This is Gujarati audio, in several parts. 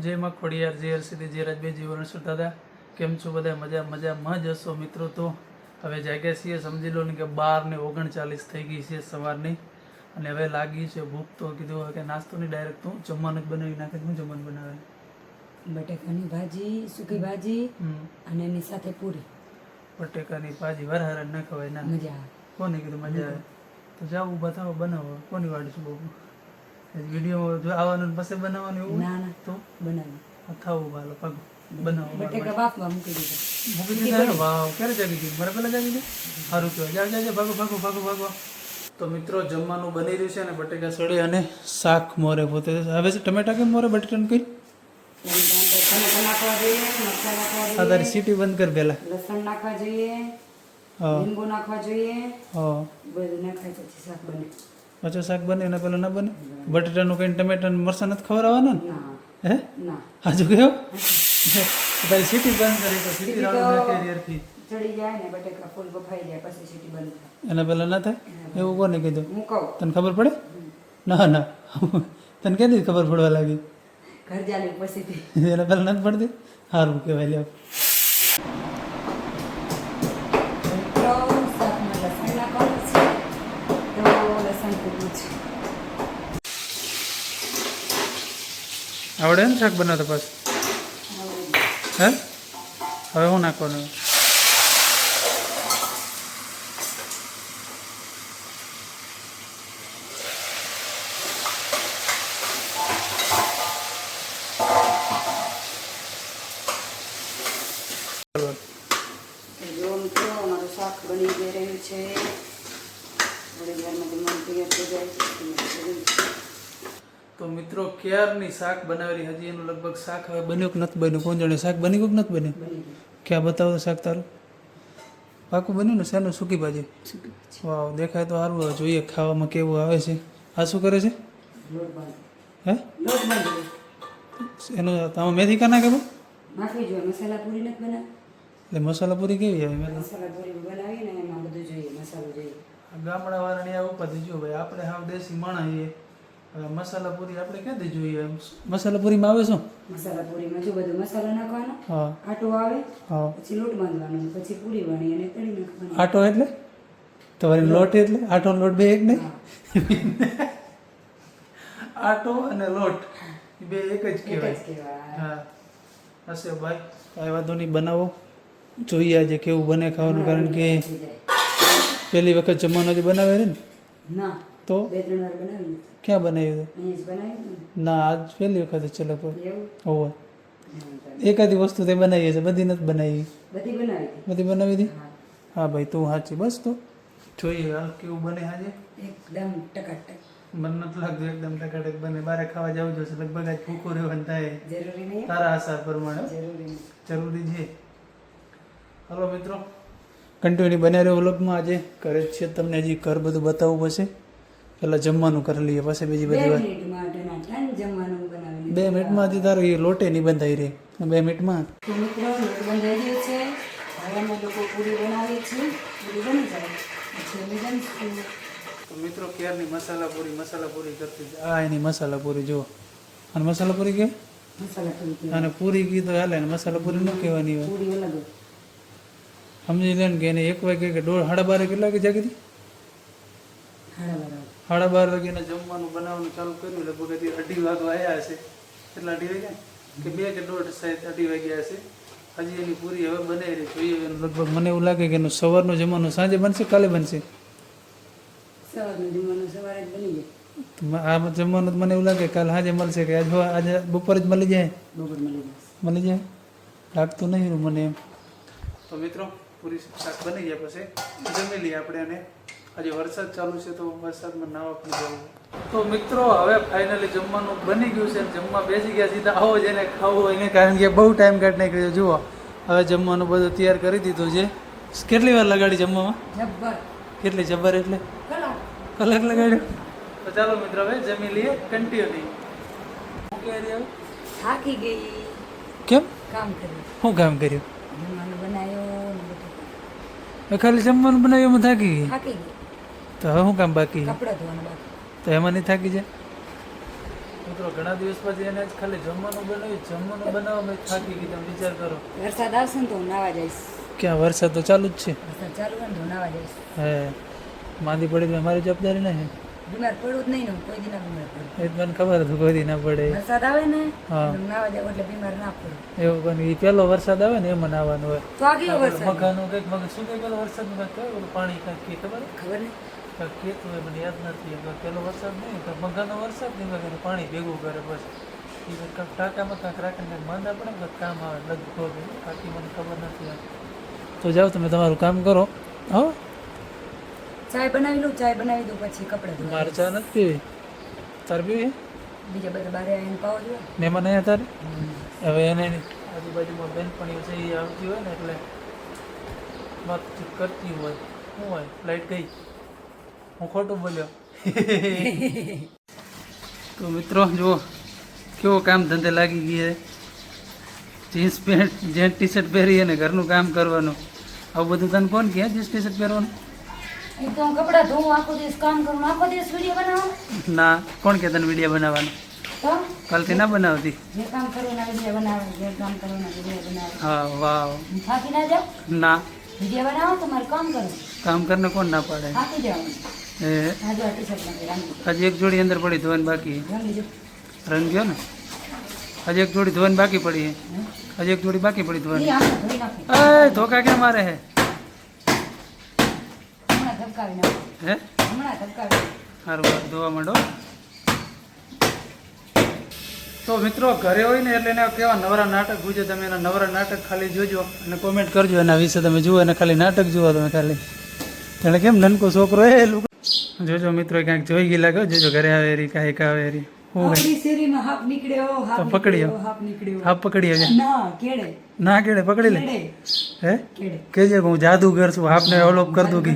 જય માં ખોડિયાર જય હરસિદ્ધિ જય રાજભાઈ જય વરણસર દાદા. કેમ છો બધા? મજા મજામાં જ હશો મિત્રો તો? હવે જાગ્યા છીએ સમજી લો ને કે બાર ને ઓગણચાલીસ થઈ ગઈ છે સવારની. અને હવે લાગી છે ભૂખ તો કીધું કે નાસ્તો નહીં ડાયરેક્ટ તું જમવાનું જ બનાવી નાખે હું જમવાનું બનાવે. બટેકાની ભાજી સૂકી ભાજી અને એની સાથે પૂરી. બટેકાની ભાજી વરહાર ન ખવાય ના. મજા કોને કીધું મજા આવે? તો જાવ જાઓ બતાવો બનાવો. કોની વાડ છું બહુ? વીડિયો જો આવવાનું પછી બનાવવાનું એવું? ના ના. તો? બનાવી થાવું ભાલો પગ બનાવો બટેકા બાફવા મૂકી દીધા. મૂકી દીધા વાવ ક્યારે જાગી ગઈ? મારે પહેલા જાગી ગઈ. સારું કહેવાય. જાગ જાગે ભાગો ભાગો ભાગો ભાગો. તો મિત્રો જમવાનું બની રહ્યું છે અને બટેકા સડે અને શાક મોરે પોતે. હવે છે ટમેટા કેમ મોરે? બટેટાનું કઈ? ટમેટા નાખવા જોઈએ મરચાં નાખવા આ જોઈએ તારી સીટી બંધ કર પેલા લસણ નાખવા જોઈએ લીંબુ નાખવા જોઈએ હા. બધું નાખાય પછી શાક બને. પાછું શાક બને એના પહેલાં ના બને? બટેટાનું કઈ ટમેટાનું મરસા નથી ખવડાવવાના ને? હે? હાજુ કયો તારી સીટી બંધ કરી તો સીટી રાઉન્ડ કેરિયરથી. એના પહેલાં ના થાય? એવું કોને કીધું? તને ખબર પડે? ના ના. તને ક્યાંથી ખબર પડવા લાગી? ઘર ચાલી પછી. એના પહેલાં નથી પડતી? સારું કહેવાય લ્યો. આવડે ને શાક બનાવતા પાસ હે? હવે હું નાખવાનું? છે. તો મિત્રો ક્યારની શાક બનાવેલી? હજી એનું લગભગ શાક હવે બન્યું કે નથી બન્યું? કોણ જાણે શાક બની ગયું કે નથી બન્યું? ક્યાં બતાવો શાક તારું? પાકું બન્યું ને શેનું સૂકી ભાજી? વાવ દેખાય તો સારું. જોઈએ ખાવામાં કેવું આવે છે. આ શું કરે છે? હે? એનું તમે મેથી કા નાખે મસાલા પૂરી નથી બનાવી. મસાલા પૂરી કેવી આવે મસાલા પૂરી બનાવીએ ને એમાં બધું જોઈએ. મસાલો જોઈએ. ગામડા વાળાની આ ઉપાધિ જો ભાઈ આપણે હાવ દેશી માણા છીએ. મસાલા પૂરી આપણે ક્યાંથી જોઈએ? મસાલા પૂરીમાં આવે શું? મસાલા પૂરીમાં જો બધો મસાલો નાખવાનો હા. આટો આવે હા. પછી લોટ બાંધવાનો પછી પૂરી વણી અને તળી નાખવાની. આટો એટલે? તમારી લોટ એટલે? આટો લોટ બે એક નહીં? આટો અને લોટ બે એક જ કહેવાય. હા. હશે ભાઈ કાંઈ વાંધો નહીં બનાવો. જોઈએ આજે કેવું બને ખાવાનું કારણ કે પહેલી વખત જમવાનું જે બનાવે છે ને? ના. તો ક્યાં બનાવ્યું ને હતું ના? આજ પહેલી વખત છે લગભગ. હોવે. એકાદી વસ્તુ તે બનાવી છે બધી નથી બનાવી. બધી બનાવી હતી. બધી બનાવી હતી? હા. ભાઈ તું સાચી બસ તો. જોઈએ હાલ કેવું બને આજે. એકદમ ટકાટક. મને નથી લાગતું એકદમ ટકાટક બને. બારે ખાવા જવું જોશે લગભગ આજ ભૂખો રહેવાનું થાય જરૂરી નહીં. તારા આસાર પ્રમાણે જરૂરી જરૂરી છે. હલો મિત્રો. કન્ટિન્યુ બન્યા રહ્યો વ્લોગમાં આજે કરે જ છે. તમને હજી ઘર બધું બતાવવું પડશે. પહેલાં જમવાનું કરી લઈએ પછી બીજી બધી વાત. બે મિનિટમાં હતી તારો એ લોટે નહીં બંધાઈ રહી. બે મિનિટમાં તો મિત્રો લોટ બંધાઈ છે. અમે લોકો પૂરી બનાવીએ છીએ. પૂરી બની જાય. પછી અમે જમશું. તો મિત્રો ક્યારની મસાલા પૂરી મસાલા પૂરી કરતી. આ એની મસાલા પૂરી જુઓ. અને મસાલા પૂરી કે. અને પૂરી કીધો હાલે ને મસાલા પૂરી ન કહેવાની હોય. પૂરી સમજી લે ને કે એને એક વાગે કે દોઢ સાડા બારે કેટલા વાગે જાગી હતી? સાડા બાર વાગે જમવાનું બનાવવાનું ચાલુ કર્યું લગભગ અઢી વાગવા આવ્યા હશે કેટલા અઢી વાગ્યા? કે બે કે દોઢ સાહેબ અઢી વાગ્યા હશે હજી એની પૂરી હવે બનાવી રહી જોઈએ એનું લગભગ મને એવું લાગે કે એનું સવારનું જમવાનું સાંજે બનશે કાલે બનશે? સવારનું જમવાનું સવારે જ બની જાય. તો મ- આ જમવાનું તો મને એવું લાગે કાલે સાંજે મળશે કે આજે આજે બપોરે જ મળી જાય? મળી જાય. લાગતું નહીં મને એમ. તો મિત્રો પૂરી શાક બની ગયા પછી જમી લઈએ આપણે અને આજે વરસાદ ચાલુ છે તો વરસાદમાં નાવા પણ જવું. તો મિત્રો હવે ફાઇનલી જમવાનું બની ગયું છે. જમવા બેસી ગયા સીધા આવો જેને ખાવું હોય એને કારણ કે બહુ ટાઈમ કાઢ નીકળ્યો જુઓ હવે જમવાનું બધું તૈયાર કરી દીધું છે. કેટલી વાર લગાડી જમવામાં? કેટલી જબર એટલે? કલાક કલાક લગાડ્યો. તો ચાલો મિત્રો હવે જમી લઈએ કન્ટિન્યુ થાકી ગઈ. કેમ? કામ કર્યું. શું કામ કર્યું? બનાવ્યો ખાલી જમવાનું બનાવ્યું એમાં થાકી ગઈ? થાકી ગઈ. તો હવે શું કામ બાકી છે? કપડાં ધોવાના બાકી. તો એમાં નહીં થાકી જાય? મિત્રો ઘણા દિવસ પછી એને જ ખાલી જમવાનું બનાવી જમવાનું બનાવવા મેં થાકી ગઈ. તમે વિચાર કરો. વરસાદ આવશે ને તો હું નાવા જઈશ. ક્યાં? વરસાદ તો ચાલુ જ છે. વરસાદ ચાલુ હોય ને તો હું નાવા જઈશ. હે. માંદી પડી તો મારી જવાબદારી નહીં બીમાર પડવું જ નહીં ને કોઈ દી ના બીમાર પડે. એ મને ખબર હતું કોઈ દી ના પડે. વરસાદ આવે ને હા. નાવા જાવ એટલે બીમાર ના પડે. એવું પણ એ પહેલો વરસાદ આવે ને એમાં નાવાનું હોય. તો આ કયો વરસાદ? મકાનું કંઈક મગ શું કંઈક વરસાદ વરસાદનું કંઈક પાણી કંઈક ખબર? ખબર નહીં. કહેતું હોય મને યાદ નથી. પેલો વરસાદ નહીં તો મગાનો વરસાદ નહીં વગેરે પાણી ભેગું કરે બસ. એ કંઈક ટાંકામાં કાંઈક રાખીને માંદા પડે ને કામ આવે લગભગ બાકી મને ખબર નથી. તો જાઓ તમે તમારું કામ કરો. હો? ચાય બનાવી લઉં ચાય બનાવી દઉં પછી કપડાં મારે ચા નથી પીવી. તારે પીવી? બીજા બધા બારે આવીને પાવો જોઈએ મહેમાન અહીંયા તારે? હવે એને આજુબાજુમાં બહેનપણીઓ છે એ આવતી હોય ને એટલે વાતચીત કરતી હોય. શું હોય? લાઈટ ગઈ? હું ખોટું બોલ્યો. તો મિત્રો જુઓ કેવો કામ ધંધે લાગી ગઈ jeans pant gent T shirt પહેરી અને ઘરનું કામ કરવાનું. આવું બધું તને કોણ કહે જીન્સ ટી શર્ટ પહેરવાનું? એક તો કપડાં ધોઉં આખો દિવસ કામ કરું આખો દિવસ વીડિયો બનાવો? ના કોણ કે તને વીડિયો બનાવવાનો? કાલથી ના બનાવતી? જે કામ કરવું એના વીડિયો બનાવે જે કામ કરવું એના વીડિયો બનાવે. હા વાવ. થાકી ના ના. વીડિયો બનાવો કામ કરને કોણ ના પાડે? થાકી જવાનું. હજી એક જોડી અંદર પડી, ધોવાની બાકી. રંગ ગયો ને? હજી એક જોડી ધોવાની બાકી પડી. હજી એક જોડી બાકી પડી ધોવાની. એ, ધોકા ક્યાં મારે હે? સારું ધોવા માંડો. તો મિત્રો, ઘરે હોય ને એટલે એને કેવા નવરા નાટક ગુજે તમે એના નવરા નાટક ખાલી જોજો અને કોમેન્ટ કરજો એના વિશે. તમે જુઓ અને ખાલી નાટક જુઓ તમે ખાલી. એટલે કેમ, નનકો છોકરો એ જોજો મિત્રો ક્યાંક જોઈ ગયેલા કહો જોજો ઘરે આવે રી કાંઈક આવે રી. હાપ હાપ ના કેડે પકડી લે. હે? કેજે હું જાદુગર છું આપને અવલોપ કર દઉં કે.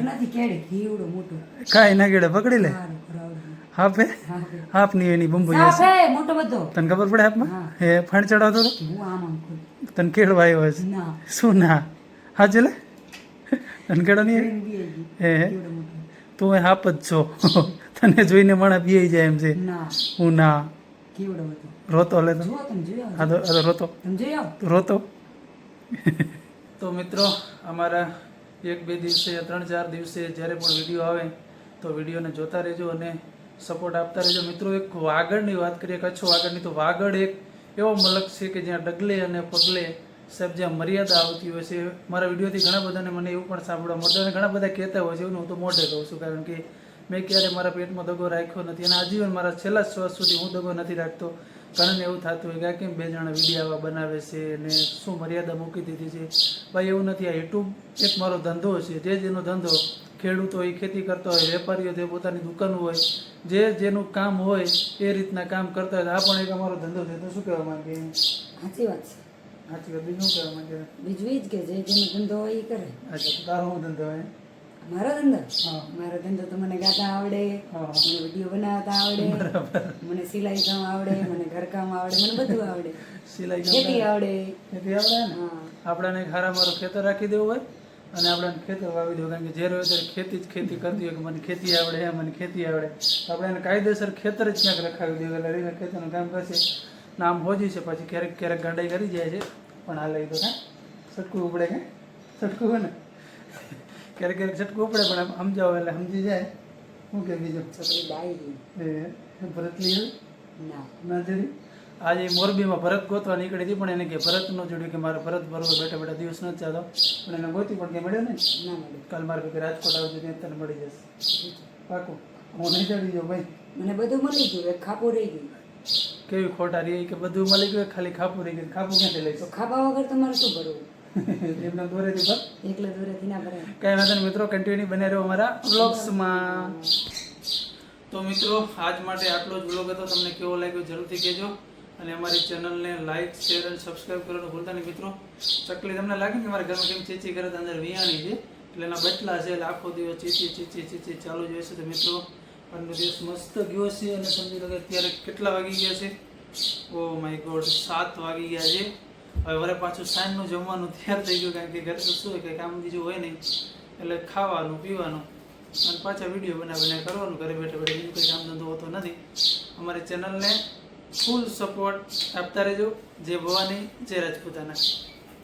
કાંઈ ના કેડે પકડી લે. સારું ખરાવડું. હાફ હે હાફની એની બંબુ તને ખબર પડે હાપમાં? હે. ફાણ ચડાવતો હતો? તને કેળવા આવ્યો છે શું ના? હા લે? તને કેળો નહીં. હે. તું એ હાફ જ છો. તને જોઈને માણા પીઈ જાય એમ છે. ના. હું ના. રોતો લે તો. તમે તો રોતો. રોતો. તો મિત્રો અમારા એક બે દિવસે ત્રણ ચાર દિવસે જ્યારે પણ વીડિયો આવે તો વિડીયોને જોતા રહેજો અને સપોર્ટ આપતા રહેજો. મિત્રો એક વાગડની વાત કરીએ કચ્છ વાગડની તો વાગડ એક એવો મલક છે કે જ્યાં ડગલે અને પગલે સાહેબ, જ્યાં મર્યાદા આવતી હોય છે, મારા વિડીયોથી ઘણા બધાને મને એવું પણ સાંભળવા મળતું અને ઘણા બધા કહેતા હોય છે એવું હું તો મોઢે કહું છું, કારણ કે મેં ક્યારે મારા પેટમાં દગો રાખ્યો નથી અને આજીવન મારા છેલ્લા શ્વાસ સુધી હું દગો નથી રાખતો. કારણ એવું થતું હોય કે કેમ બે જણા વીડિયો આવા બનાવે છે ને શું મર્યાદા મૂકી દીધી છે? ભાઈ, એવું નથી, આ યુટ્યુબ એક મારો ધંધો છે, જે જેનો ધંધો ખેડૂતો હોય, ખેતી કરતા હોય, વેપારીઓ તે પોતાની દુકાન હોય, જે જેનું કામ હોય એ રીતના કામ કરતા હોય આ પણ એક અમારો ધંધો છે, તો શું કહેવા માંગે? સાચી વાત છે. સાચી વાત. બીજું શું માંગે? બીજું એ જ કે જે જેનો ધંધો હોય એ કરે. અચ્છા તો તારો શું ધંધો હોય? મારો ધંધો? હા. મારો ધંધો તો મને ગાતા આવડે મને વીડિયો બનાવતા આવડે મને સિલાઈ કામ આવડે મને ઘરકામ આવડે મને બધું આવડે. સિલાઈ ખેતી આવડે. ખેતી આવડે ને? આપણાને એક મારો ખેતર રાખી દેવું હોય અને આપણે ખેતર વાવી દેવું. કારણ કે જે હોય ત્યારે ખેતી જ ખેતી કરતી હોય કે મને ખેતી આવડે હે મને ખેતી આવડે. આપણે એને કાયદેસર ખેતર જ ક્યાંક રખાવી દેવું એટલે રહીને ખેતરનું કામ કરશે. નામ હોજી છે. પછી ક્યારેક ક્યારેક ગાંડાઈ કરી જાય છે. પણ આ એ તો હા સટકું ઉપડે કે? સટકું હોય ને? ક્યારેક ક્યારેક સટકું ઉપડે પણ આમ સમજાવો એટલે સમજી જાય. શું કે બીજું? એ ભરતલી એવું ના. જડી? આજે મોરબીમાં ભરત ગોતવા નીકળી હતી પણ એને કે ભરત ન જોડ્યું કે મારે ભરત ભરવો બેઠા બેઠા દિવસ નથી ચાલો. પણ એને ગોતી પણ કે મળ્યો ને કાલ મારે કે રાજકોટ આવજો ત્યાં તને મળી જશે. પાકું. હું નહીં ચડી જાઉં ભાઈ. મને બધું મળી ગયું. એક ખાપું રહી ગયું. કેવી ખોટા રહી કે બધું મળી ગયું ખાલી ખાપું રહી ગયું. ખાપું ક્યાંથી તો લઈશું ખાપા વગર તમારે શું ભરવું? એમના દોરેથી ભર. એકલે દોરેથી ના ભરાય. કાંઈ વાંધો મિત્રો કન્ટિન્યુ બને રહ્યો અમારા બ્લોગ્સમાં તો મિત્રો આજ માટે આટલો જ બ્લોગ હતો. તમને કેવો લાગ્યો જરૂરથી કહેજો. અને અમારી ચેનલને લાઈક શેર અને સબસ્ક્રાઈબ કરવાનું ભૂલતા નહીં મિત્રો. ચકલી તમને લાગે કે મારા ઘરમાં કેમ ચીચી કરે તો અંદર વિયાણી છે? એટલે એના બચલા છે એટલે આખો દિવસ ચીચી ચીચી ચીચી ચાલુ જ હોય છે તો મિત્રો આજનો દિવસ મસ્ત ગયો છે અને સમજી લો કે અત્યારે કેટલા વાગી ગયા છે? ઓ માય ગોડ, સાત વાગી ગયા છે. હવે વરે પાછું સાંજનું જમવાનું તૈયાર થઈ ગયું કારણ કે ઘરે તો શું હોય કે કામ બીજું હોય નહીં. એટલે ખાવાનું, પીવાનું અને પાછા વીડિયો બનાવીને કરવાનું. ઘરે બેઠા બેઠા બીજું કંઈ કામ ધંધો હોતો નથી. અમારી ચેનલને ફૂલ સપોર્ટ આપતા રહેજો. જે ભવાની જે રાજપૂતાના.